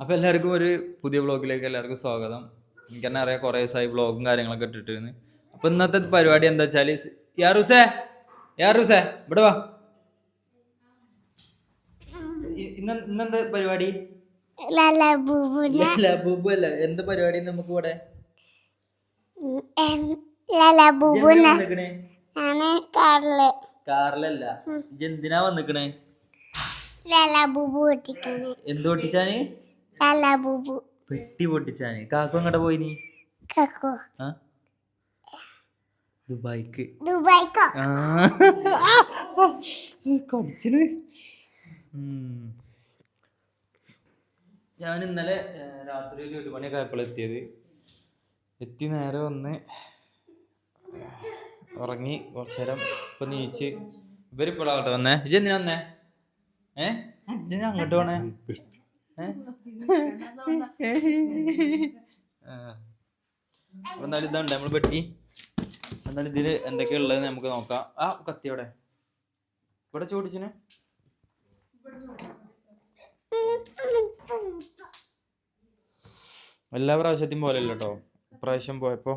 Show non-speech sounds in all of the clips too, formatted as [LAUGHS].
അപ്പോൾ എല്ലാവർക്കും ഒരു പുതിയ വ്ളോഗിലേക്ക് എല്ലാവർക്കും സ്വാഗതം. എനിക്ക് തന്നെ അറിയാം കുറേ ദിവസമായി വ്ളോഗും കാര്യങ്ങളൊക്കെ ഇട്ടിട്ടിരുന്നു. അപ്പോൾ ഇന്നത്തെ പരിപാടി എന്താ വെച്ചാൽ യാറൂസേ യാറൂസേ ഇവിടെ വാ. ഇന്ന ഇന്ന് ഇന്നെന്താ പരിപാടി? ലല ബുബുന അല്ല എന്ത് പരിപാടി നമുക്ക് ഇവിടെ? കാറിലല്ല. എന്തിനാ വന്നിക്കണേ? എന്ത് പൊട്ടിച്ചാന് ലല ബുബു. പെട്ടി പൊട്ടിച്ചാന്. കാക്കു എങ്ങോട്ടാ പോയി നീ? ആ? ദുബായിക്ക്. ദുബായിക്കോ? ആ. കടിച്ചിന്. ഞാൻ ഇന്നലെ ഏ, രാത്രി ഒരു ഒരു മണിയൊക്കെ ആയപ്പോൾ എത്തിയത്. എത്തി നേരെ വന്ന് ഉറങ്ങി കുറച്ചു നേരം ഇപ്പൊ നീച്ച്. ഇവരിപ്പോഴാട്ടെ വന്നേ? ഇജ് എന്തിനാ വന്നേ? ഏ? ഇജ്ജ് അങ്ങോട്ട് പോണേ? ഏ? എന്നാലും ഇതുണ്ട് നമ്മൾ പെട്ടി. എന്നാലും ഇതിൽ എന്തൊക്കെയാ ഉള്ളത് നമുക്ക് നോക്കാം. ആ കത്തിയോടെ ഇവിടെ ചോദിച്ചിന് എല്ലാ പ്രാവശ്യത്തെയും പോലെ അല്ല കേട്ടോ ഇപ്രാവശ്യം പോയപ്പോ.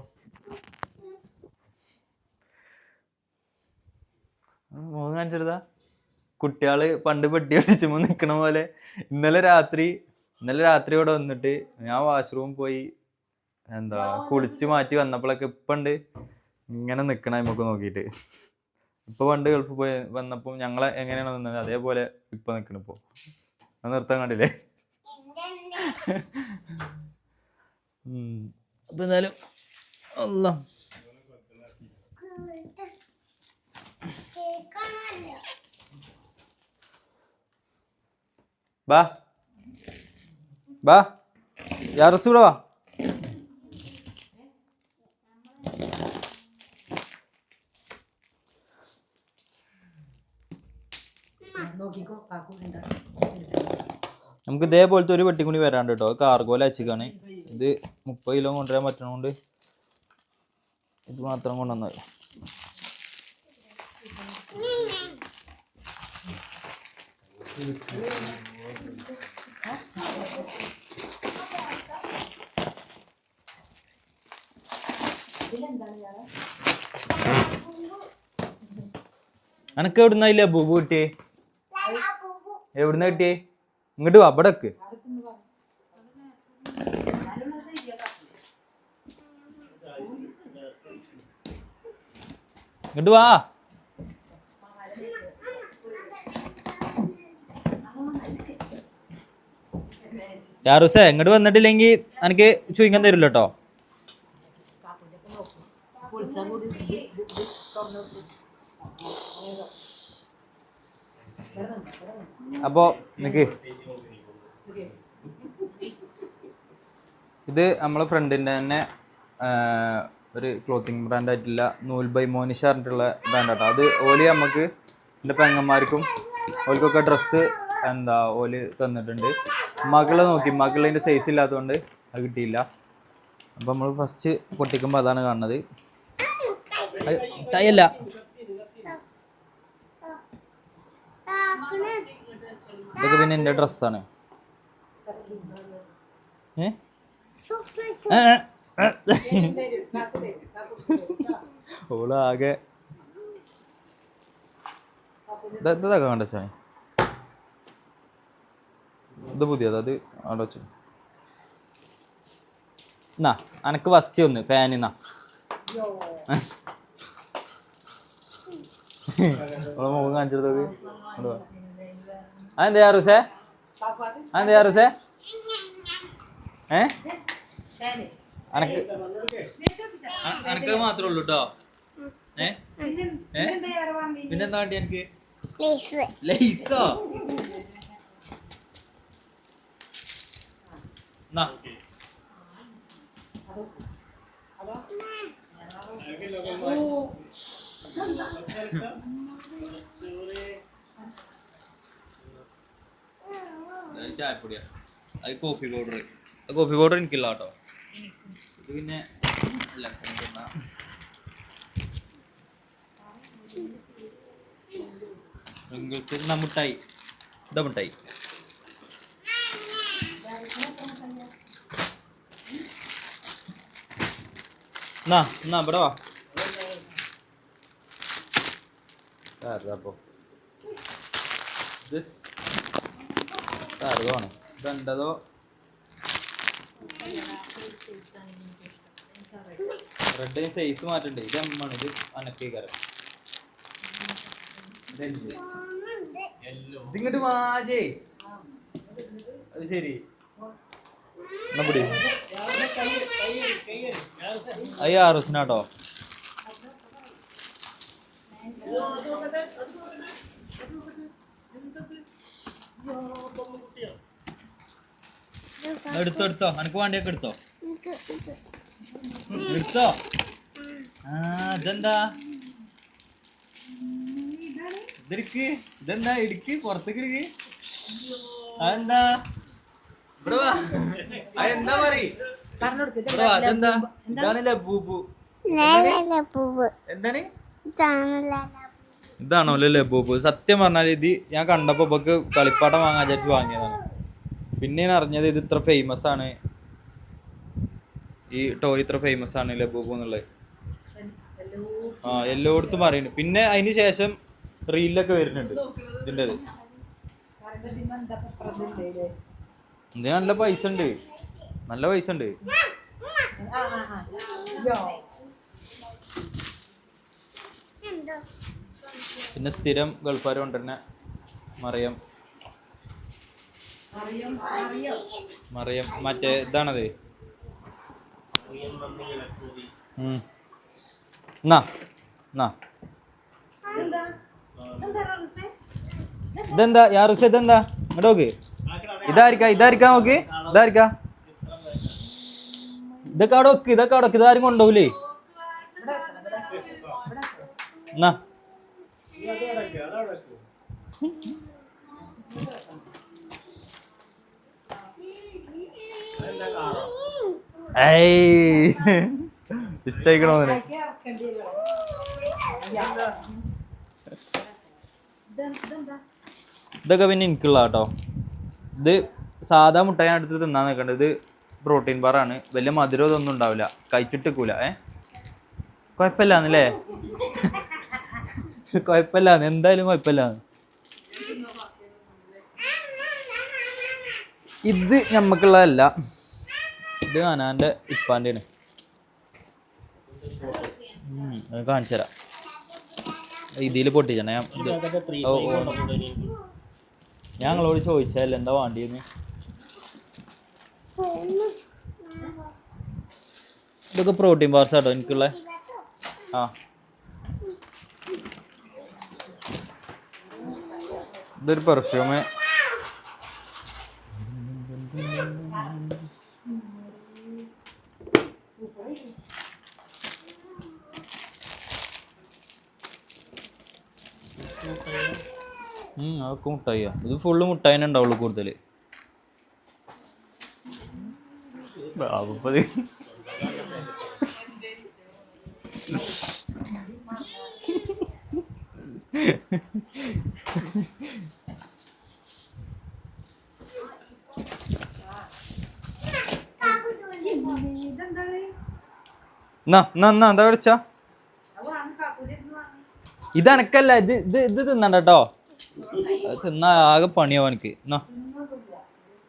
മോഹൻ കാണിച്ചെടുത്താ. കുട്ടികൾ പണ്ട് പെട്ടി അടിച്ചുമ്പോ നിക്കണ പോലെ ഇന്നലെ രാത്രി ഇന്നലെ രാത്രി ഇവിടെ വന്നിട്ട് ഞാൻ വാഷ്റൂം പോയി എന്താ കുളിച്ച് മാറ്റി വന്നപ്പോഴൊക്കെ ഇപ്പണ്ട് ഇങ്ങനെ നിക്കണ നമുക്ക് നോക്കിയിട്ട്. ഇപ്പൊ പണ്ട് ഗൾഫ് പോയി വന്നപ്പോൾ ഞങ്ങളെ എങ്ങനെയാണ് നിന്നത്? അതേപോലെ ഇപ്പൊ നിക്കണിപ്പോ അത് നിർത്താൻ കണ്ടില്ലേ. അപ്പൊ എന്തായാലും ബാ ബാ യാറസൂടെ വാ. നമുക്ക് ഇതേപോലത്തെ ഒരു പെട്ടിക്കുണി വരാണ്ട് കേട്ടോ. കാർഗോല അച്ചിക്കാണ് ഇത് മുപ്പത് കിലോ കൊണ്ടുവരാൻ പറ്റണോണ്ട് ഇത് മാത്രം കൊണ്ടുവന്നത് അനക്ക് എവിടുന്ന ഇല്ല ബുബു കിട്ടിയേ? എവിടുന്ന കിട്ടിയേ? ഇങ്ങോട്ട് വാ ഇങ്ങോട്ട് വാ. യാറൂസേ ഇങ്ങോട്ട് വന്നിട്ടില്ലെങ്കിൽ എനിക്ക് ചുയിങ്ങാൻ തരില്ല കേട്ടോ അപ്പോ നിക്ക്. ഇത് നമ്മളെ ഫ്രണ്ടിന്റെ തന്നെ ഒരു ക്ലോത്തിങ് ബ്രാൻഡ് ആയിട്ടുള്ള നൂൽ ബൈ മോനിഷ പറഞ്ഞിട്ടുള്ള ബ്രാൻഡ് ആട്ടോ. അത് ഓലി നമുക്ക് എന്റെ പെങ്ങന്മാർക്കും ഓൽക്കൊക്കെ ഡ്രസ്സ് എന്താ ഓൽ തന്നിട്ടുണ്ട്. മകൾ നോക്കി. മകളിന്റെ സൈസ് ഇല്ലാത്തതുകൊണ്ട് അത് കിട്ടിയില്ല. അപ്പം നമ്മൾ ഫസ്റ്റ് പൊട്ടിക്കുമ്പോൾ അതാണ് കാണുന്നത്. ടൈ അല്ല ഇതൊക്കെ പിന്നെ എന്റെ ഡ്രസ്സാണ്. ഓളാകെ ഇത് ഇതൊക്കെ കണ്ട ചായ ഇത് പുതിയത് അത് അവിടെ വെച്ചു. എന്നാ അനക്ക് ഫസ്റ്റ് ഒന്ന് ഫാനിന്നാ മുഖം കാണിച്ചെടുത്തോക്ക് അതെന്താ യാറൂസേ അതെന്താ യാറൂസേ ഏ? അനക്ക് അനക്ക് മാത്രമേ ഉള്ളൂ കേട്ടോ ഏ? പിന്നെന്താ വേണ്ടി എനിക്ക് ലേസ് ലൈസോ എന്നാ അത് ചായപ്പൊടിയാ അത് കോഫി പൗഡർ കോഫി പൗഡർ എനിക്കില്ല കേട്ടോ. ഇത് പിന്നെ പ്രിങ്കിൾസ് മുട്ടായി ഇതാ മുട്ടായി എന്നാ എന്നാ ഇവിടെ വാ. ദിസ് ആണ് ഇതെന്തതോ റെഡ് സൈസ് മാറ്റണ്ടേ? ഇത് എമ്മാണ് ഇത് അനക്കേക്കാരം ഇതിങ്ങോട്ട് മാജേ അത് ശരി. എന്നാ പിടി. അയ്യ റുസിനാട്ടോ എടുത്തോ എടുത്തോ. അനക്ക് വേണ്ടിയൊക്കെ എടുത്തോ. എടുത്തോ. ആ ഇതെന്താ? ഇതെടുക്ക്. ഇതെന്താ? ഇടുക്ക് പുറത്തേക്ക് ഇടുക്ക് അതെന്താ? ഇവിടെ വാ. അതെന്താ പറയ്? അതെന്താ? ഇതാണല്ലേ ലബൂബു എന്താണ്? ഇതാണ് ലബൂബ് സത്യം പറഞ്ഞാൽ ഇത് ഞാൻ കണ്ടപ്പോ ഇപ്പൊക്ക് കളിപ്പാട്ടം വാങ്ങാൻ വിചാരിച്ച് വാങ്ങിയതാണ്. പിന്നെയാണ് അറിഞ്ഞത് ഇത് ഇത്ര ഫേമസ് ആണ്. ഈ ടോയ് ഇത്ര ഫേമസ് ആണ് ലബൂബു എന്നുള്ളത്. ആ എല്ലായിടത്തും പറയുന്നു പിന്നെ അതിന് ശേഷം റീലൊക്കെ വരുന്നുണ്ട് ഇതിന്റെ ഇതിന് നല്ല പൈസ ഉണ്ട്. നല്ല പൈസ ഉണ്ട് പിന്നെ സ്ഥിരം ഗൾഫാർ തന്നെ മറിയം. മറിയം മറ്റേ ഇതാണത്. ഇതെന്താ? യാറുസ് ഇതെന്താ? ഇങ്ങോട്ട് നോക്ക്. ഇതായിരിക്കാം ഇതായിരിക്കാം നോക്ക്. ഇതായിരിക്കാ. ഇതൊക്കെ അവിടെ വെക്ക് ഇതൊക്കെ അവിടെ ഇതാരും കൊണ്ടുപോകില്ലേ എന്നാ. ഇതൊക്കെ പിന്നെ എനിക്കുള്ള കേട്ടോ ഇത് സാധാ മുട്ടായി അടുത്ത് തിന്നാൻ നിൽക്കേണ്ടത് ഇത് പ്രോട്ടീൻ ബാറാണ് വലിയ മധുരം ഇതൊന്നും ഉണ്ടാവില്ല. കഴിച്ചിട്ടിക്കൂല ഏ? കുഴപ്പമില്ലാന്നല്ലേ? [LAUGHS] കുഴപ്പമില്ലാന്ന്. എന്തായാലും കുഴപ്പമില്ലാന്ന്. ഇത് ഞമ്മക്കുള്ളതല്ല. ഇത് അനാന്റെ ഇപ്പാന്റെ ആണ് കാണിച്ചു തരാം. ഇതിൽ പൊട്ടിച്ചണേ ഞാൻ. ഞങ്ങളോട് ചോദിച്ചതല്ല എന്താ വേണ്ടിയെന്ന് ഇതൊക്കെ പ്രോട്ടീൻ ബാർസ് ആട്ടോ എനിക്കുള്ള. ആ. ഇതൊരു പെർഫ്യൂമ് അതൊക്കെ മുട്ടായിയാ. ഇത് ഫുള്ള് മുട്ടായിനെ ഉണ്ടാവുള്ളൂ കൂടുതൽ ബാബുപ്പത് എന്താ വിളിച്ച ഇത് എനക്കല്ല ഇത് ഇത് ഇത് തിന്നണ്ട കേട്ടോ തിന്നാ ആകെ പണിയാവും എനിക്ക്. എന്നാ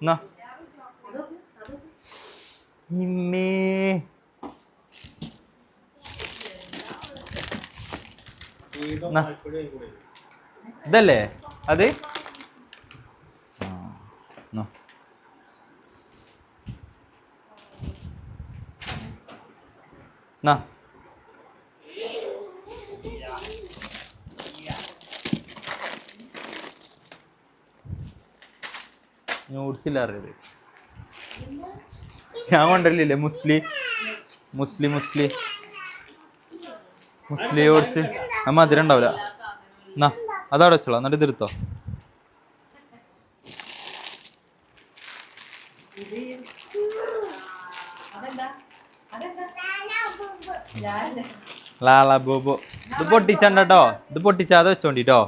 എന്നാ ഇമ്മേ. ഇതല്ലേ? അത്? എന്നാ. നോട്ട്സില്ല അറിയത്. ഞാൻ കൊണ്ടല്ലേ മുസ്ലി. മുസ്ലി മുസ്ലി. മുസ്ലി ഓട്സ്. നമ്മ മധുരം ഉണ്ടാവില്ല എന്നാ അതവിടെ വെച്ചോളാം. എന്നിട്ട് തിരുത്തോ ലാലാ ബോബോ. ഇത് പൊട്ടിച്ചണ്ടോ ഇത് പൊട്ടിച്ചാതെ വെച്ചോണ്ടിട്ടോ.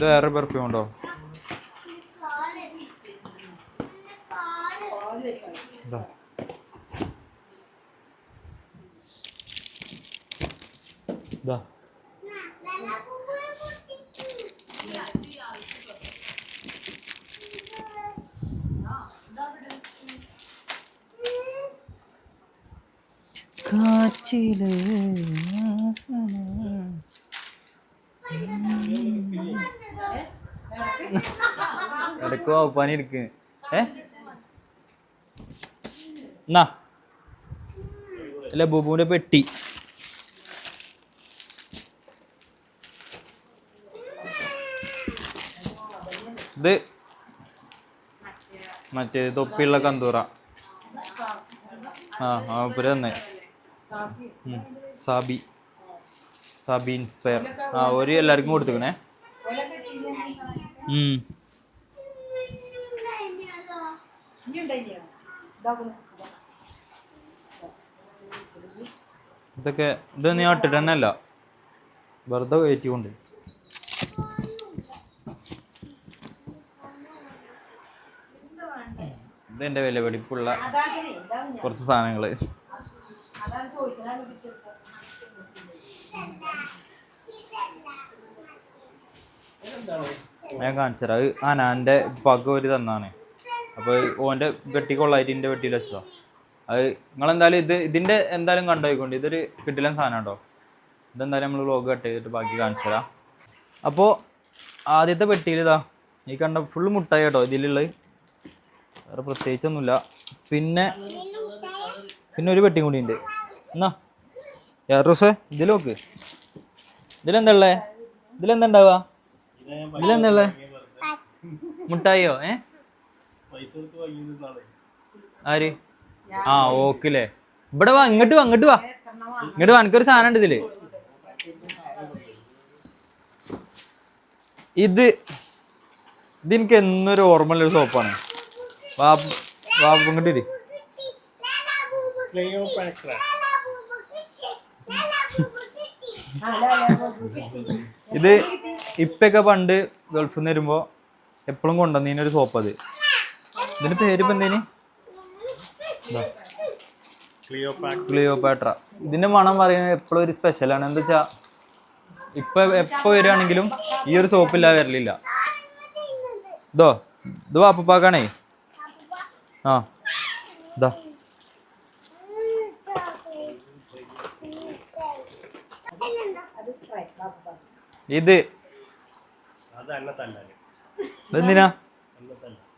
ഇത് വേറെ പെർഫ്യൂം ഉണ്ടോ? ഇതാ. കാച്ചിൽ ഇടയ്ക്ക് വകുപ്പാനി എടുക്ക് ഏ? എന്നാ? അല്ല പെട്ടി. ഇത് മറ്റേ തൊപ്പിയുള്ള കന്തൂറ. ആ ആ ഉപ്പര് തന്നെ. സാബി. സാബി ഇൻസ്പയർ. ആ ഒരു എല്ലാവർക്കും കൊടുത്തുക്കണേ. ഇതൊക്കെ ഇത് നീ ഇട്ടിട്ട് തന്നെ അല്ല. വെറുതെ കയറ്റി കൊണ്ട് ഇത് എന്റെ വില വെടിപ്പുള്ള കുറച്ച് സാധനങ്ങൾ. ഞാൻ കാണിച്ചു തരാം അത് പകുതി പക ഒരു തന്നാണ്. അപ്പോൾ ഓന്റെ വെട്ടി കൊള്ളായിട്ട് എന്റെ വെട്ടിയിൽ വെച്ചതാ. അത് നിങ്ങളെന്തായാലും ഇത് ഇതിന്റെ എന്തായാലും കണ്ടുപോയിക്കൊണ്ട് ഇതൊരു കിട്ടില്ല സാധനം ഉണ്ടോ ഇതെന്തായാലും നമ്മൾ വ്ലോഗ് കട്ട് ചെയ്തിട്ട് ബാക്കി കാണിച്ചു തരാം. അപ്പോൾ ആദ്യത്തെ പെട്ടിയിൽ ഇതാ ഈ കണ്ട ഫുൾ മുട്ടായി കേട്ടോ ഇതിലുള്ളത്. വേറെ പ്രത്യേകിച്ചൊന്നുമില്ല. പിന്നെ പിന്നെ ഒരു പെട്ടിയും കൂടി ഉണ്ട്. എന്നാ യാറൂസേ ഇതിൽ നോക്ക്. ഇതിലെന്താ ഉള്ളേ? ഇതിലെന്താ ഉണ്ടാവുക? ഇതിലെന്താ ഉള്ളേ? മുട്ടായിയോ ആര്? ആ ഓക്കില്ലേ ഇവിടെ വാ ഇങ്ങോട്ട് വാ ഇങ്ങോട്ട് വാ. ഇങ്ങോട്ട് വാ എനിക്കൊരു സാധനം ഉണ്ട് ഇതിൽ. ഇത് ഇത് എനിക്ക് എന്നൊരു ഓർമ്മയുള്ളൊരു സോപ്പാണ്. വാപ്പ് വാപ്പ് ഇങ്ങോട്ട് ഇരി. ഇത് ഇപ്പൊക്കെ പണ്ട് ഗൾഫിൽ നിന്ന് വരുമ്പോ എപ്പോഴും കൊണ്ടുവന്നതിനൊരു സോപ്പ് അത് ഇതിന്റെ പേര് ഇപ്പൊ എന്തേനി? ക്ലിയോപാട്ര. ഇതിന്റെ മണം പറയുന്നത് എപ്പോഴും ഒരു സ്പെഷ്യലാണ് എന്താ വെച്ചാ ഇപ്പൊ എപ്പോ വരികയാണെങ്കിലും ഈ ഒരു സോപ്പില്ല വരലില്ല. ഇതോ ഇത് വാപ്പപ്പാക്കാണേ. ആ ഇതാ. ഇത് ഇതെന്തിനാ?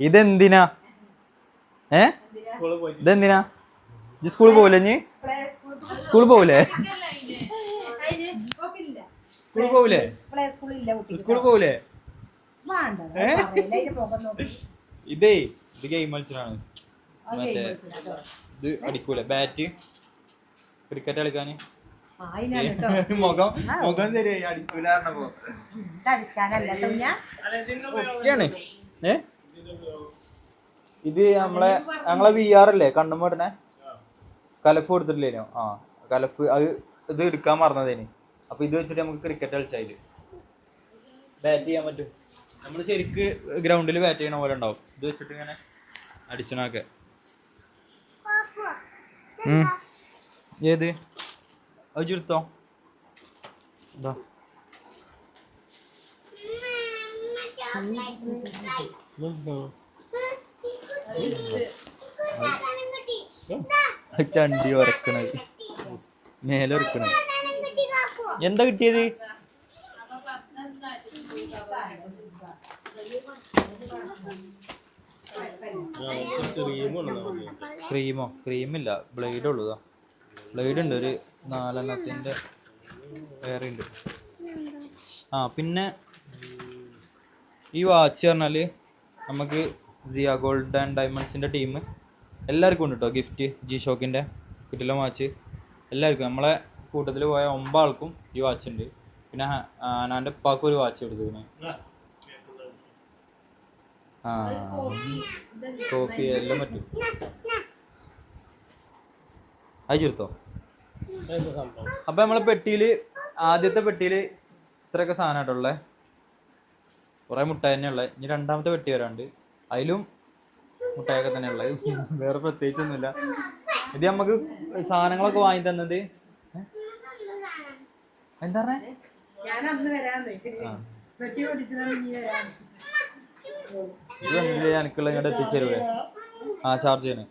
ഇതെന്തിനാ? ഏ? ഇതെന്തിനാ? സ്കൂളിൽ പോവില്ല ഇനി? സ്കൂളിൽ പോവില്ലേ സ്കൂളിൽ പോവില്ലേ സ്കൂളിൽ പോവില്ലേ ഇതേ ഇത് ഗെയിം കളിച്ചിട്ടാണ് മറ്റേ ഇത് അടിക്കൂല? ബാറ്റ് ക്രിക്കറ്റ് കളിക്കാന് മുഖം മുഖം ശരിയായി ഏ? ഇത് നമ്മളെ ഞങ്ങളെ വി ആർ അല്ലേ കണ്ണുമോടനെ കലഫ് കൊടുത്തിട്ടില്ലേനോ? ആ കലഫ് അത് ഇത് എടുക്കാൻ മറന്നതേന്. അപ്പൊ ഇത് വെച്ചിട്ട് നമുക്ക് ക്രിക്കറ്റ് കളിച്ചാൽ. ബാറ്റ് ചെയ്യാൻ പറ്റും. നമ്മൾ ശരിക്ക് ഗ്രൗണ്ടിൽ ബാറ്റ് ചെയ്യണ പോലെ ഉണ്ടാവും. ഇത് വെച്ചിട്ട് ഇങ്ങനെ അടിച്ചണൊക്കെ ഏത്? അത് ചുരുത്തോ? ഇതാ. അത് ചണ്ടി ഉരക്കണത്. മേലെ ഉരക്കണത്. എന്താ കിട്ടിയത്? ക്രീമോ? ക്രീമില്ല. ബ്ലേഡ് ഉള്ളതാ ബ്ലേഡ് ഉണ്ട്. ഒരു നാലെണ്ണത്തിന്റെ വേറെ ഉണ്ട്. ആ പിന്നെ ഈ വാച്ച് പറഞ്ഞാൽ നമുക്ക് സിയ ഗോൾഡ് ആൻഡ് ഡയമണ്ട്സിന്റെ ടീം എല്ലാവർക്കും ഉണ്ട് കേട്ടോ ഗിഫ്റ്റ് ജി ഷോക്കിന്റെ കിട്ടിലെ വാച്ച് എല്ലാവർക്കും. നമ്മളെ കൂട്ടത്തിൽ പോയ ഒമ്പാൾക്കും ഈ വാച്ച് ഉണ്ട്. പിന്നെ ഞാൻ ഉപ്പാക്കും ഒരു വാച്ച് എടുത്തിരുന്നു ആ കോഫി. എല്ലാം പറ്റും. അത് ചെറുത്തോ അപ്പൊ നമ്മളെ പെട്ടിയിൽ ആദ്യത്തെ പെട്ടിയിൽ ഇത്രയൊക്കെ സാധനമായിട്ടുള്ളത് കുറെ മുട്ടായി തന്നെയുള്ളേ ഇനി രണ്ടാമത്തെ പെട്ടി വരാണ്ട് അതിലും മുട്ടായൊക്കെ തന്നെ ഉള്ളത്. വേറെ പ്രത്യേകിച്ചൊന്നുമില്ല. ഇത് നമുക്ക് സാധനങ്ങളൊക്കെ വാങ്ങി തന്നത്? എന്താ പറഞ്ഞേ? ഇത് വന്നിട്ട് എനിക്കുള്ള ഇങ്ങോട്ട് എത്തിച്ചു തരൂലേ ആ ചാർജ് ചെയ്യണേ.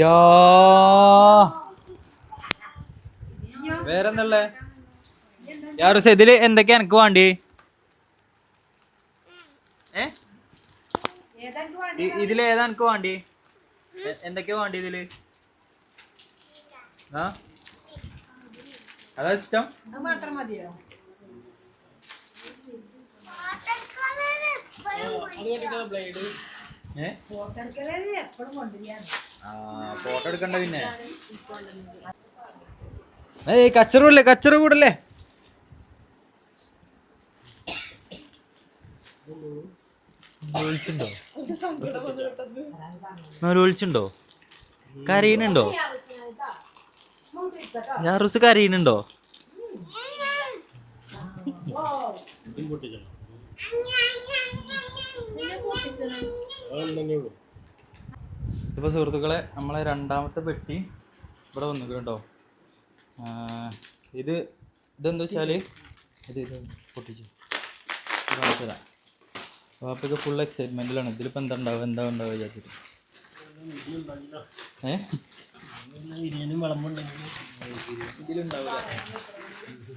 യാ. വേറെന്തള്ളേ? യാറുസ് ഇതിൽ എന്തൊക്കെയാ എനിക്ക് വേണ്ടി? ഇതിൽ ഏതാ എനിക്ക് വേണ്ടി? എന്തൊക്കെയാ വേണ്ടി ഇതിൽ? ആ? അതാ ഇഷ്ടം. ഫോട്ടോ എടുക്കണ്ട പിന്നെ. ഏയ് കച്ചറ കൂടല്ലേ കച്ചറ കൂടല്ലേ? വിളിച്ചിണ്ടോ കരീനുണ്ടോ? കരയുന്നുണ്ടോ യാറൂസ് കരയുന്നുണ്ടോ ഇപ്പൊ സുഹൃത്തുക്കളെ നമ്മളെ രണ്ടാമത്തെ പെട്ടി ഇവിടെ വന്നു കേട്ടോ. ഇത് ഇതെന്താ വെച്ചാൽ ഇത് ഇത് പൊട്ടിച്ചു. കാണിച്ചതാ ഇത് ഫുൾ എക്സൈറ്റ്മെന്റിലാണ് ഇതിലിപ്പോൾ എന്താ ഉണ്ടാവുക എന്താ ഉണ്ടാവുക വിചാരിച്ചിട്ട്.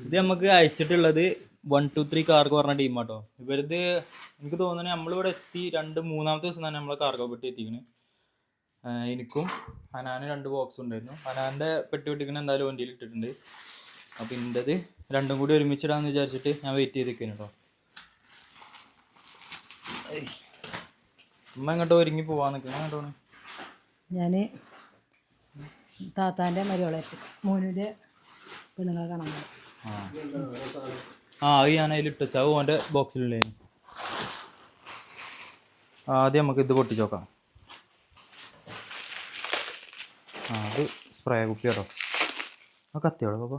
ഇത് നമുക്ക് അയച്ചിട്ടുള്ളത് വൺ ടു ത്രീ കാർഗോ പറഞ്ഞ ടീമാട്ടോ ഇവരത് എനിക്ക് തോന്നുന്നത് നമ്മളിവിടെ എത്തി രണ്ട് മൂന്നാമത്തെ ദിവസം തന്നെ നമ്മളെ കാർഗോ പെട്ടി എത്തിക്കണ്. എനിക്കും ഹനാന് രണ്ട് ബോക്സ് ഉണ്ടായിരുന്നു. ഹനാന്റെ പെട്ടി പെട്ടിക്കണ എന്തായാലും വണ്ടിയിൽ ഇട്ടിട്ടുണ്ട്. അപ്പോൾ ഇന്റെത് രണ്ടും കൂടി ഒരുമിച്ചിടാന്ന് വിചാരിച്ചിട്ട് ഞാൻ വെയിറ്റ് ചെയ്ത് നിൽക്കുന്നു കേട്ടോ അമ്മ എങ്ങോട്ടോ ഒരുങ്ങി പോവാൻ നിൽക്കുന്നു കേട്ടോ ഞാൻ താത്താന്റെ മരുവളെത്തി മോനൂര് പെണ്ണുങ്ങളെ കാണാൻ ആ. ആ അത് ഞാൻ അതിൽ ഇട്ടുവെച്ചാ അത് ഓന്റെ ബോക്സിലുള്ളേ ആദ്യം നമുക്ക് ഇത് പൊട്ടിച്ച് നോക്കാം ആ അത് സ്പ്രേ കുപ്പി ആ കത്തിയോളൂ പാപ്പ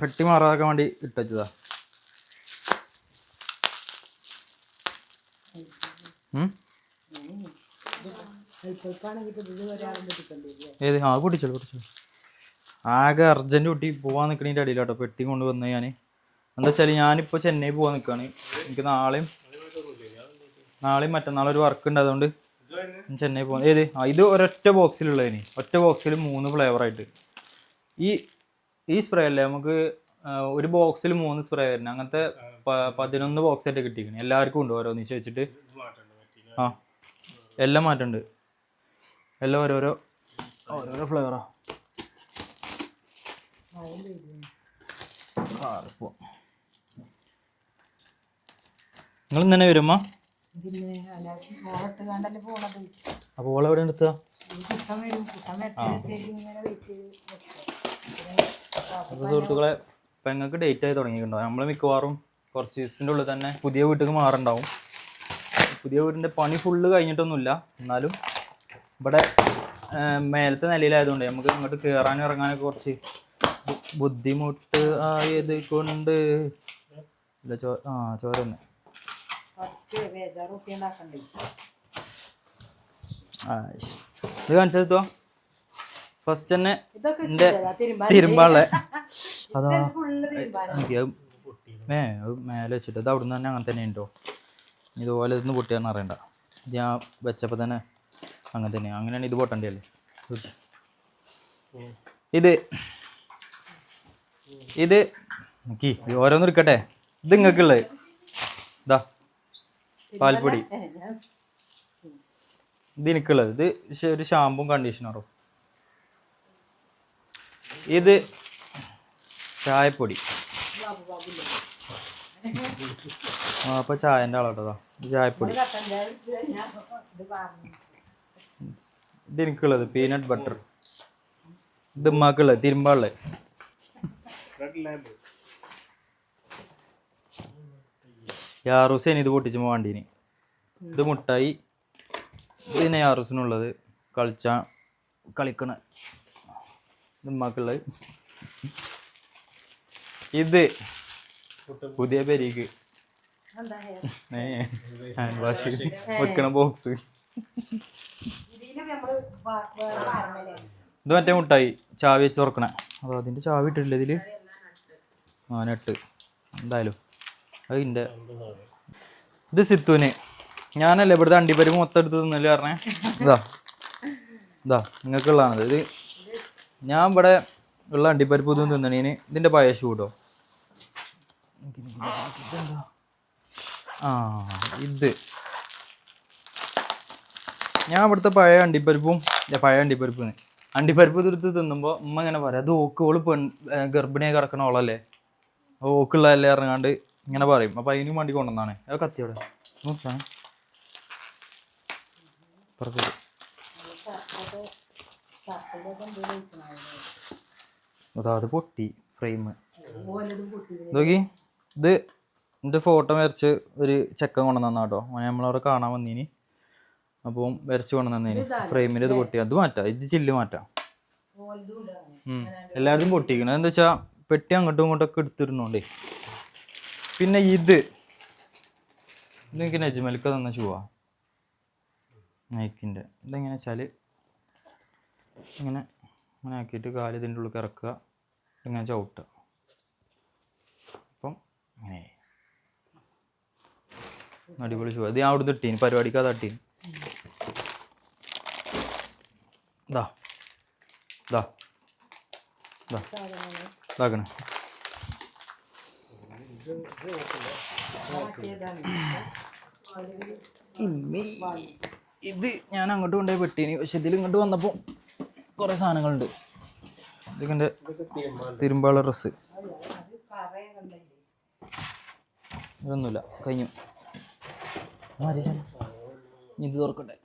പെട്ടി മാറാതാക്കാൻ വേണ്ടി ഇട്ടുവച്ചതാ ഏത്? ആ പൊട്ടിച്ചോളൂ പൊട്ടിച്ചോളൂ. ആകെ അർജന്റ് കുട്ടി പോവാൻ നിൽക്കണതിന്റെ പെട്ടി കൊണ്ടുവന്ന് ഞാൻ എന്താ വെച്ചാൽ ഞാനിപ്പോൾ ചെന്നൈ പോവാൻ നിൽക്കുകയാണ് എനിക്ക് നാളെയും നാളെയും മറ്റന്നാളും ഒരു വർക്ക് ഉണ്ട്. അതുകൊണ്ട് ചെന്നൈ പോകുന്നത് ഏത്? ആ ഇത് ഒരൊറ്റ ബോക്സിലുള്ളതിന് ഒറ്റ ബോക്സിൽ മൂന്ന് ഫ്ലേവർ ആയിട്ട്. ഈ ഈ സ്പ്രേ അല്ലേ നമുക്ക് ഒരു ബോക്സിൽ മൂന്ന് സ്പ്രേ വരുന്നത് അങ്ങനത്തെ പതിനൊന്ന് ബോക്സ് ആയിട്ട് കിട്ടിയിരിക്കണം. എല്ലാവർക്കും ഉണ്ട് ഓരോന്നിച്ച് വെച്ചിട്ട്. ആ. എല്ലാം മാറ്റമുണ്ട് എല്ലാം ഓരോരോ ഓരോരോ ഫ്ലേവറാ നിങ്ങൾ ഇന്നെ വരുമ്മ പിന്നെ കണ്ടല്ലേ പോണത്? അപ്പോൾ ഓളെ എവിടെ വരും. വരത്തേക്ക് ഇങ്ങനെ വെയിറ്റ് ചെയ്ത് സുഹൃത്തുക്കളെ പെങ്ങൾക്ക് ഡേറ്റ് ആയി തുടങ്ങിയിട്ടുണ്ടാവും നമ്മൾ മിക്കവാറും കുറച്ച് ദിവസത്തിന്റെ ഉള്ളിൽ തന്നെ പുതിയ വീട്ടിലേക്ക് മാറുണ്ടാവും. പുതിയ വീടിന്റെ പണി ഫുള്ള് കഴിഞ്ഞിട്ടൊന്നുമില്ല. എന്നാലും ഇവിടെ മേലത്തെ നിലയിലായതുകൊണ്ട് നമുക്ക് ഇങ്ങോട്ട് കയറാനും ഇറങ്ങാനൊക്കെ കുറച്ച് ബുദ്ധിമുട്ട് ആയത് കൊണ്ട് ഇല്ല ചോ ആ ചോര തന്നെ. പത്ത് ബേജാറ് റുപ്യ ഉണ്ടാക്കണ്ടേ. ഇത് കാണിച്ചെടുത്തോ? ഫസ്റ്റ് തന്നെ എന്റെ തിരുമ്പാളെ [LAUGHS] അതാ. ഏ അത് മേലെ വെച്ചിട്ട്. ഇത് അവിടുന്ന് തന്നെ അങ്ങനെ തന്നെ ഉണ്ടോ? ഇതുപോലെ ഇതൊന്നും പൊട്ടിയാന്ന് അറിയണ്ട. ഇത് ഞാൻ വെച്ചപ്പോൾ തന്നെ അങ്ങനെ തന്നെയാണ് അങ്ങനെയാണ് ഇത് പൊട്ടണ്ടല്ലേ ഇത്. ഇത്. നോക്കി ഓരോന്ന് എടുക്കട്ടെ? ഇത് നിങ്ങൾക്കുള്ളത് ഇതാ. പാൽപ്പൊടി. ഇത് എനിക്കുള്ളത് ഇത് ഒരു ഷാമ്പും കണ്ടീഷണറും. ഇത് ചായപ്പൊടി. ആ അപ്പൊ ചായന്റെ ആളാട്ടോ ഇത്. ചായപ്പൊടി. ഇത് എനിക്കുള്ളത് പീനട്ട് ബട്ടർ ഇത് ഉമ്മാക്കുള്ളത് തിരുമ്പാളുള്ളത് റെഡ് ലാബ് യാറൂസ് ഇനി ഇത് പൊട്ടിച്ചുമ്പോ വണ്ടീന്. ഇത് മുട്ടായി. പിന്നെ യാറൂസിനുള്ളത്. കളിച്ചാ കളിക്കണ. ഉമ്മാക്കുള്ളത്. ഇത് പുതിയ പെരീക്ക്. വെക്കണ ബോക്സ്? ഇത് മറ്റേ മുട്ടായി. ചാവി വെച്ച് തുറക്കണേ അതോ അതിന്റെ ചാവി ഇട്ടിട്ടില്ല ഇതിൽ? ആ നെട്ട്. എന്തായാലും. അതിന്റെ ഇത് സിത്തുവിന്. ഞാനല്ലേ ഇവിടുത്തെ അണ്ടിപ്പരിപ്പ് മൊത്തം എടുത്ത് തിന്നൽ പറഞ്ഞേ? ഇതാ. ഇതാ നിങ്ങൾക്കുള്ളതാണത്. ഇത് ഞാൻ ഇവിടെ ഉള്ള അണ്ടിപ്പരിപ്പ് ഇതൊന്നും തിന്നണീന്. ഇതിന്റെ പഴയ കൂട്ടോ ആ ഇത്. ഞാൻ ഇവിടുത്തെ പഴയ അണ്ടിപ്പരിപ്പും പഴയ അണ്ടിപ്പരിപ്പ് അണ്ടിപ്പരിപ്പ് തീർത്ത് തിന്നുമ്പോൾ ഉമ്മ ഇങ്ങനെ പറയാം അത് ഓക്ക് ഓൾ പെൺ ഗർഭിണിയായി കിടക്കണ ഓളല്ലേ? ഓക്കുള്ളതല്ലേ? ഇറങ്ങാണ്ട് ഇങ്ങനെ പറയും. അപ്പം അതിനും വേണ്ടി കൊണ്ടുവന്നാണ്. അത് കത്തിയോടെ നോക്കാണ് പുറത്തേക്ക്? അതാ അത് പൊട്ടി ഫ്രെയിം നോക്കി. ഇത് എന്റെ ഫോട്ടോ വരച്ച് ഒരു ചെക്കൻ കൊണ്ടുവന്നാ കേട്ടോ. നമ്മളവിടെ കാണാൻ വന്നീനി. അപ്പം വരച്ച് കൊണ്ടുവന്നു ഫ്രെയിമിന്റെ ഇത്. പൊട്ടി. അത് മാറ്റാം. ഇത് ചില്ല് മാറ്റാം. എല്ലാവരും പൊട്ടിക്കണം എന്താ വെച്ചാ പെട്ടി അങ്ങോട്ടും ഇങ്ങോട്ടൊക്കെ എടുത്തിരുന്നോണ്ടേ. പിന്നെ ഇത്. ഇതെനിക്ക് നജ്മൽക്ക തന്ന ഷൂവാ നൈക്കിന്റെ ഇതെങ്ങനെ വെച്ചാൽ ഇങ്ങനെ ഇങ്ങനെ ആക്കിയിട്ട് കാൽ ഇതിന്റെ ഉള്ളിൽ ഇറക്കുക ഇങ്ങനെ ചവിട്ടുക. അപ്പം ഇങ്ങനെ. അടിപൊളി ഷൂ ഇത് ഞാൻ അവിടുന്ന് ഇട്ടീന്. പരിപാടിക്ക് അത് ഇട്ടീന്. ഇതാ ഇതാ ഇതാ ഇതാക്കണേ. ഇമ്മേ. ഇത് ഞാൻ അങ്ങോട്ട് കൊണ്ടുപോയി പെട്ടീനി പക്ഷെ ഇതിൽ ഇങ്ങോട്ട് വന്നപ്പോൾ കുറേ സാധനങ്ങളുണ്ട്. ഇതൊക്കെ തിരുമ്പാള ഡ്രസ്സ്. ഇതൊന്നുമില്ല. കഴിഞ്ഞു. ഇത് തുറക്കട്ടെ.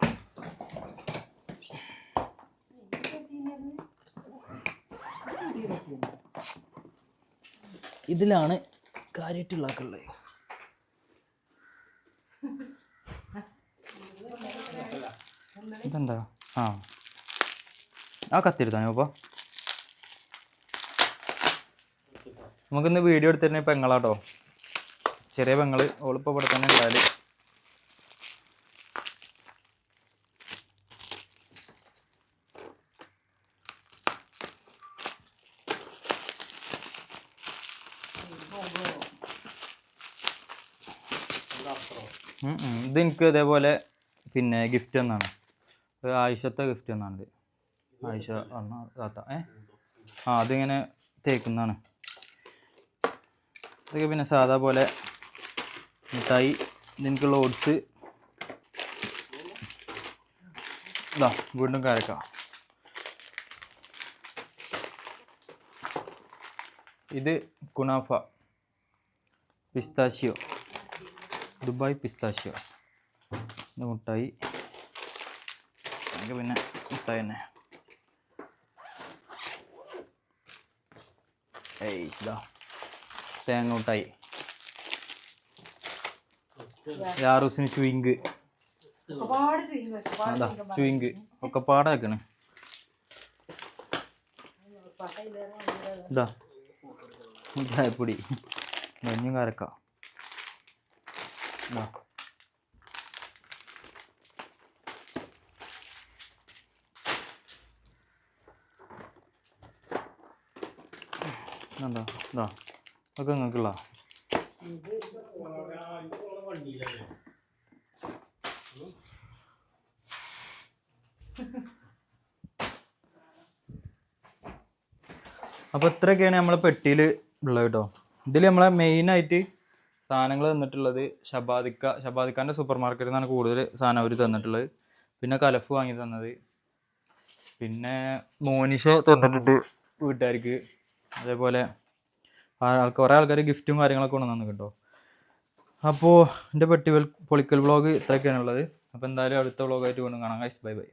ഇതിലാണ് കാര്യമായിട്ടുള്ളതൊക്കെ ഇതെന്താ? ആ. ആ കത്തിരുത്താനോ ഇപ്പോൾ നമുക്കിന്ന് വീഡിയോ എടുത്തിരുന്ന പെങ്ങളാട്ടോ. ചെറിയ പെങ്ങൾ. ഓളിപ്പോൾ ഇവിടെ തന്നെ ഉണ്ടായാൽ ഉം ഉം. അതേപോലെ പിന്നെ ഗിഫ്റ്റ് എന്നാണ് ആയിഷത്തെ ഗിഫ്റ്റ് എന്നാണ് ആയിഷ അണ്ണ താത്ത ഏ? ആ അതിങ്ങനെ തേക്കുന്നതാണ്. ഇതൊക്കെ പിന്നെ സാധാ പോലെ മിഠായി ഇതിനുള്ള ഓട്സ്. ഇതാ വീണ്ടും കരക്കാം. ഇത് കുണാഫ പിസ്താഷ്യോ ദുബായ് പിസ്താഷ്യോ ഇത് മുട്ടായി. പിന്നെ മുട്ടായി തന്നെ. ഏയ് ഇതാ. തേങ്ങ മുട്ടായി. യാറൂസിന് ചുയിങ്ക്. അതാ ചുയിങ്ക് ഒക്കെ പാടാക്കണ് ഇതാ. ചായപ്പൊടി മഞ്ഞും കാരക്ക. ഇതാ. എന്താ ഇതാ അതൊക്കെ നിങ്ങൾക്കുള്ള അപ്പോൾ ഇത്രയൊക്കെയാണ് നമ്മളെ പെട്ടിയിൽ ഉള്ളത് കേട്ടോ. ഇതിൽ നമ്മളെ മെയിനായിട്ട് സാധനങ്ങൾ തന്നിട്ടുള്ളത് ഷബാദിക്ക ഷബാദിക്കാന്റെ സൂപ്പർ മാർക്കറ്റിൽ നിന്നാണ് കൂടുതൽ സാധനം അവർ തന്നിട്ടുള്ളത്. പിന്നെ കലഫ് വാങ്ങി തന്നത്. പിന്നെ മോനിഷ തന്നിട്ടുണ്ട് വീട്ടുകാർക്ക്. അതേപോലെ ആൾക്ക് കുറേ ആൾക്കാർ ഗിഫ്റ്റും കാര്യങ്ങളൊക്കെ കൊണ്ടുവന്നു കേട്ടോ അപ്പോൾ എന്റെ പെട്ടി പൊളിക്കൽ വ്ളോഗ് ഇത്രയൊക്കെയാണ് ഉള്ളത്. അപ്പോൾ എന്തായാലും അടുത്ത വ്ളോഗായിട്ട് കൊണ്ടു കാണാം. Guys bye bye